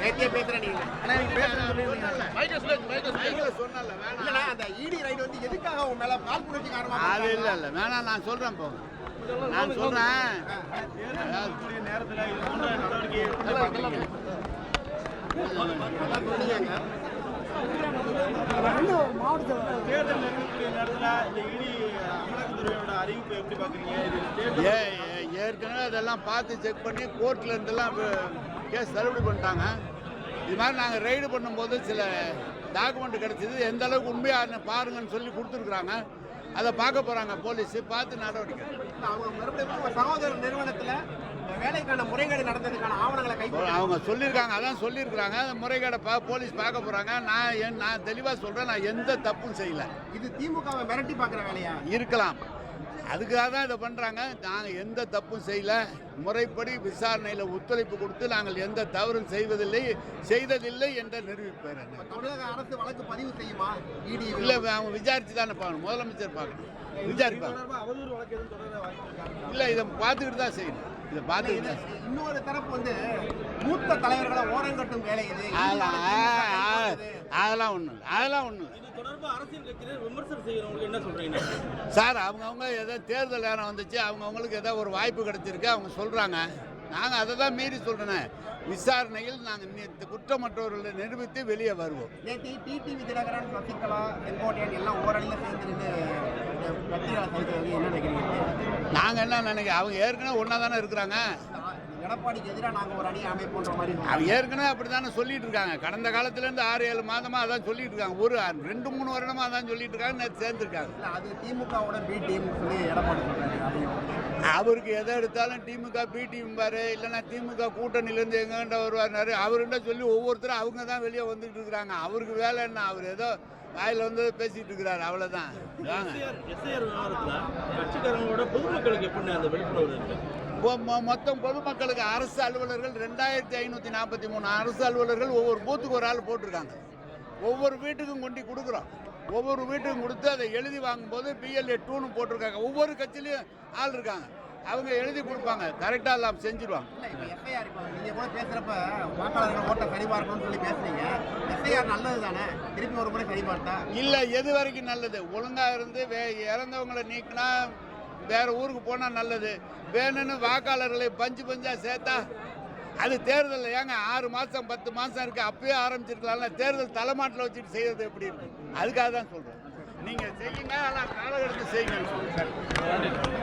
நேத்தியே பேசுறேன் நீங்க ஆனா நீங்க சொன்னல வேணாம் அந்த இடி ரைட் வந்து எதுக்காக உன் மேல கால் புரட்சி காரணமா அது இல்லை இல்லை வேணாம் நான் சொல்றேன் போங்க நான் சொல்கிறேன் நேரத்துல இது போன்ற நடவடிக்கை தேர்தல் நெருங்கக்கூடிய இந்த இடி அமலாக்கத்துறையோட அறிவிப்பு எப்படி பாக்குறீங்க ஏற்கனவே அதெல்லாம் பார்த்து செக் பண்ணி கோர்ட்டில் இருந்தெல்லாம் கேஸ் தள்ளுபடி பண்ணிட்டாங்க. இது மாதிரி நாங்கள் ரைடு பண்ணும்போது சில டாக்குமெண்ட் கிடைச்சது. எந்த அளவுக்கு உண்மையாக பாருங்கன்னு சொல்லி கொடுத்துருக்குறாங்க. அதை பார்க்க போகிறாங்க போலீஸ். பார்த்து நடவடிக்கை. அவங்க மறுபடியும் உங்க சகோதரர் நிறுவனத்துல வேலைக்கான முறைகேடு நடந்ததுக்கான ஆவணங்களை கை அவங்க சொல்லியிருக்காங்க அதான் சொல்லியிருக்கிறாங்க. முறைகேடை பா போலீஸ் பார்க்க போகிறாங்க நான் நான் தெளிவாக சொல்கிறேன் நான் எந்த தப்பும் செய்யலை. இது திமுகவை மிரட்டி பாக்குற வேலையா? இருக்கலாம். அதுக்காக தான் இதை பண்ணுறாங்க நாங்கள் எந்த தப்பும் செய்யல. முறைப்படி விசாரணையில் ஒத்துழைப்பு கொடுத்து நாங்கள் எந்த தவறும் செய்வதில்லை செய்ததில்லை என்ற நிரூபிப்பேன் தமிழக அரசு வழக்கு பதிவு செய்யுமா? இடி இல்லை அவங்க விசாரிச்சு தானே பார்க்கணும். முதலமைச்சர் பார்க்கணும். விசாரிப்பாங்க? இல்லை இதை பார்த்துக்கிட்டு தான் செய்யணும். இதை பார்த்துக்கிட்டு தான். இன்னொரு தரப்பு வந்து மூத்த தலைவர்களை ஓரங்கட்டும் வேலை அதெல்லாம் ஒன்றும் இல்லை. அதெல்லாம் ஒன்றும் இல்லை. சார் அவங்கவுங்க ஏதோ தேர்தல் நேரம் வந்துச்சு. அவங்கவுங்களுக்கு ஏதோ ஒரு வாய்ப்பு கிடைச்சிருக்கு. அவங்க சொல்கிறாங்க நாங்கள் அதை தான் மீறி சொல்கிறேன் விசாரணையில் நாங்கள் குற்றமற்றவர்களை நிரூபித்து வெளியே வருவோம். நேற்று டிடிவி தினகரன் சசிகலா செங்கோட்டையன் எல்லாம் ஓரணியில சேர்ந்து நின்று கட்சிகளை சந்திக்கிறது என்ன நினைக்கிறீங்க? நாங்கள் என்ன நினைக்க அவங்க ஏற்கனவே ஒன்றா தானே இருக்கிறாங்க. அவங்க ஏற்கனவே அப்படி தானே சொல்லிட்டு இருக்காங்க. கடந்த காலத்துலேருந்து ஆறு ஏழு மாதமாக அதான் சொல்லிட்டு இருக்காங்க. ஒரு ரெண்டு மூணு வருடமாக அதான் சொல்லிட்டு இருக்காங்க. நேற்று சேர்ந்துருக்காங்க. இல்ல அது திமுகவோட பி டீம் சொல்லி எடப்பாடி அவருக்கு எதை எடுத்தாலும் திமுக பி டீம் பாரு. இல்லைன்னா திமுக கூட்டணியிலேருந்து எங்கேண்ட வருவார்னாரு அவருண்ட சொல்லி ஒவ்வொருத்தரும் அவங்க தான் வெளியே வந்துட்டு இருக்கிறாங்க. அவருக்கு வேலை என்ன? அவர் ஏதோ வாயில் வந்து பேசிட்டு இருக்கிறாரு. அவ்வளோதான் கட்சிக்காரங்களோட பொதுமக்களுக்கு எப்படி அந்த விழிப்புணர்வு இருக்கு? மொத்தம் பொதுமக்களுக்கு அரசு அலுவலர்கள் ரெண்டாயிரத்தி ஐநூற்றி நாற்பத்தி மூணு அரசு அலுவலர்கள் ஒவ்வொரு பூத்துக்கு ஒரு ஆள் போட்டிருக்காங்க. ஒவ்வொரு வீட்டுக்கும் கொண்டு கொடுக்குறோம். ஒவ்வொரு வீட்டுக்கும் கொடுத்து அதை எழுதி வாங்கும்போது பிஎல்ஏ டூன்னு போட்டிருக்காங்க. ஒவ்வொரு கட்சியிலையும் ஆள் இருக்காங்க. அவங்க எழுதி கொடுப்பாங்க. கரெக்டாக எல்லாம் செஞ்சுருவாங்க. இல்ல இப்ப எஸ்ஐஆர் இப்போ நீங்க கூட பேசுறப்ப வாக்காளர்கள் ஓட்ட சரி பார்க்கணும்னு சொல்லி பேசுனீங்க. எஸ்ஐஆர் நல்லது தானே திருப்பி ஒரு முறை சரி பார்த்தா இல்லை எது வரைக்கும் நல்லது? ஒழுங்காக இருந்து வே இறந்தவங்களை நீக்கினா வேற ஊருக்கு போனால் நல்லது. வேணும்னு வாக்காளர்களை பஞ்சு பஞ்சாக சேர்த்தா அது தேர்தல் ஏங்க ஆறு மாதம் பத்து மாதம் இருக்குது அப்பயே ஆரம்பிச்சிருக்கலாம்ல. தேர்தல் தலைமாட்டில் வச்சுட்டு செய்யறது எப்படி இருக்கு? அதுக்காக தான் சொல்கிறேன் நீங்கள் செய்யுங்க ஆனால் காலகட்டத்தை செய்யுங்க.